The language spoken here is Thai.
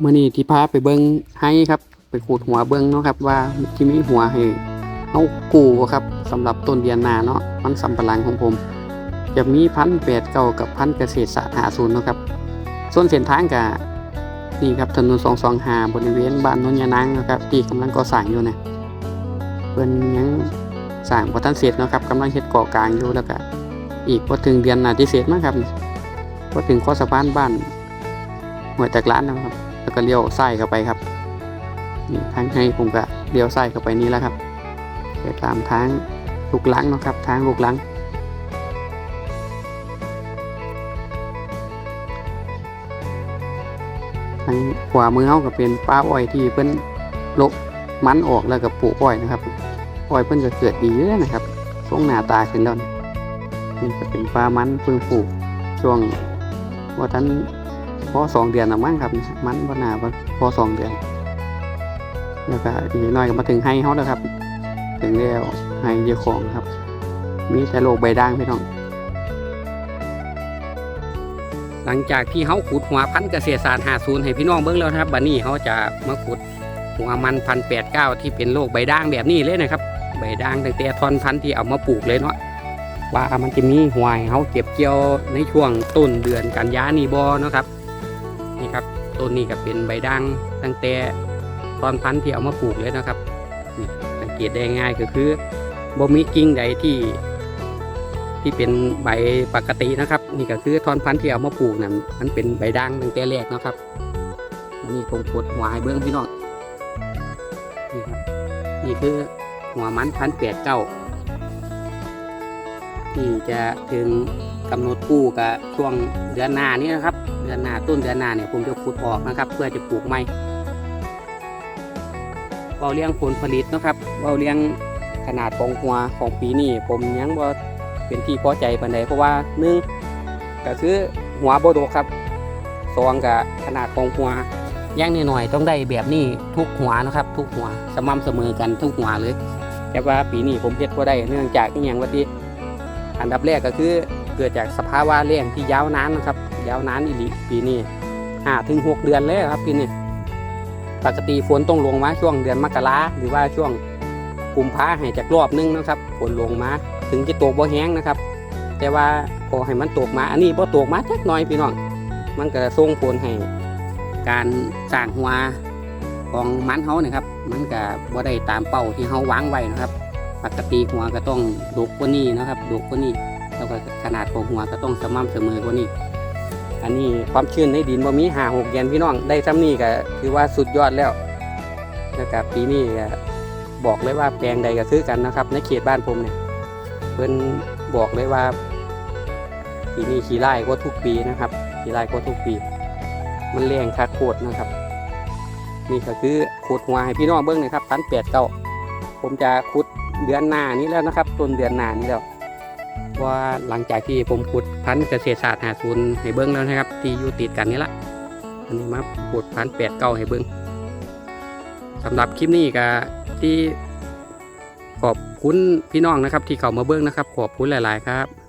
เมื่อนี้ที่พาไปเบิ้งให้ครับ ไปขูดหัวเบิ้งเนาะครับว่าที่มีหัวให้เอากูครับสำหรับต้นเดือนนาเนาะมันสำปะหลังของผม จะมีพันแปดเก้ากับพันเกษตรศาสตร์หาศูนย์เนาะครับ ส่วนเส้นทางกับนี่ครับถนนสองสองหาบริเวณบ้านนนยานางนะครับที่กำลังก่อสร้างอยู่นะเพิ่นยังสร้างพอทันเสร็จนะครับกำลังเฮ็ดก่อกลางอยู่แล้วก็อีกพอถึงเดือนนาที่เสร็จมั้งครับพอถึงข้อสะพานบ้านหัวจากร้านนะครับ แล้วก็เลี้ยวซ้ายเข้าไปครับนี่ทางให้ผมก็เลี้ยวซ้ายเข้าไปนี่แล้วครับไปตามทางลูกหลังนะครับทางลูกหลังทางขวามือเขาก็เป็นป้าอ้อยที่เพิ่นลกมันออกแล้วก็ปลูกอ้อยนะครับอ้อยเพิ่นก็เกิดดีอยู่แล้วนะครับช่วงหน้าตาขึ้นแล้วนี่นี่ก็เป็นป้ามันเพิ่งปลูกช่วงว่าท่าน พอสองเดือนหรือมั้งครับ มันว่หนาว่าพอสองเดือนแล้วก็อีกน่อยก็มาถึงให้เขาแล้วครับ ถึงแล้วให้เจ้าของครับ มีแต่โรคใบด่างพี่น้อง หลังจากที่เขาขุดหัวพันเกษตรศาสตร์หาศูนย์ให้พี่น้องเบิ้งแล้วนะครับบัดนี้เขาจะมาขุดหัวมันพันแปดเก้าที่เป็นโรคใบด่างแบบนี้เลยนะครับใบด่างตั้งแต่ทอนพันที่เอามาปลูกเลยเนาะว่ามันจะมีหวให้เขาเก็บเกี่ยวในช่วงต้นเดือนกันยานีบอนะครับ ครับต้นนี้ก็เป็นใบด่างตั้งแต่ทอนพันธุ์ที่เอามาปลูกเลยนะครับนี่สังเกตได้ง่ายก็คือบ่มีกิ่งใดที่ ที่เป็นใบปกตินะครับ นี่ก็คือทอนพันธุ์ที่เอามาปลูกนั่นมันเป็นใบด่างตั้งแต่แรกนะครับนนี้ผมกดหัวให้เบิ้องพี่น้องนี่ครับนี่คือหัวมันพันแปดเก้าที่จะถึง กำหนดปลูกกับช่วงเดือนหน้านี้นะครับ เดือนหน้าต้นเดือนหน้าเนี่ยผมจะขุดออกนะครับ เพื่อจะปลูกใหม่เบาเลี้ยงผลผลิตนะครับเบาเลี้ยงขนาดของหัวของปีนี้ผมยังบ่เป็นที่พอใจปานใดเพราะว่าหนึ่งก็คือหัวโบโดครับสองกับขนาดของหัวย่างนิดหน่อยต้องได้แบบนี้ทุกหัวนะครับ ทุกหัวสม่ำเสมอกันทุกหัวเลย แต่ว่าปีนี้ผมเฮ็ดบ่ได้เนื่องจากอีหยังว่าที่อันดับแรกก็คือ กิดจากสภาวะแล้งที่ยาวนานนะครับ ยาวนานอีหลีปีนี้ห้าถึงหกเดือนเลยครับปีนี้ปกติฝนต้องลงมาช่วงเดือนมกราหรือว่าช่วงกุมภาให้จากรอบนึงนะครับฝนลงมาถึงจะตกบ่แห้งนะครับ แต่ว่าพอให้มันตกมาอันนี้พอตกมาจักน่อยพี่น้องมันก็ส่งผลให้การสร้างหัวของมันเฮานะครับ มันก็บ่ได้ตามเป้าที่เฮาวางไว้นะครับ ปกติหัวก็ต้องดกกว่านี้นะครับดกกว่านี้ แล้วก็ขนาดของหัวก็ต้องสม่ำเสมอกว่านี้ อันนี้ความชื้นในดินบ่มีหาหกเยนพี่น้องได้ซ้ำนี้ก็ถือว่าสุดยอดแล้วแล้วก็ปีนี้ก็บอกเลยว่าแปลงใดก็ซื้อกันนะครับ ในเขตบ้านผมเนี่ยเพิ่นบอกเลยว่าปีนี้ขี่ไล่กว่าทุกปีนะครับขี่ไล่กว่าทุกปี มันแรงคักโคตรนะครับ นี่ก็คือขุดหัวให้พี่น้องเบิ้งหนะครับพันแปดเก้าผมจะขุดเดือนหน้านี้แล้วนะครับต้นเดือนหน้านี้แล้ว ว่าหลังจากที่ผมขุดพันธุ์เกษตรศาสตร์หาศูนย์ให้เบิ้งแล้วนะครับ ที่อยู่ติดกันนี่ละอันนี้มาขุดพันแปดเก้าให้เบิ้งสำหรับคลิปนี้ก็ที่ขอบคุณพี่น้องนะครับ ที่เข้ามาเบิ้งนะครับ ขอบคุณหลาย ๆ ครับ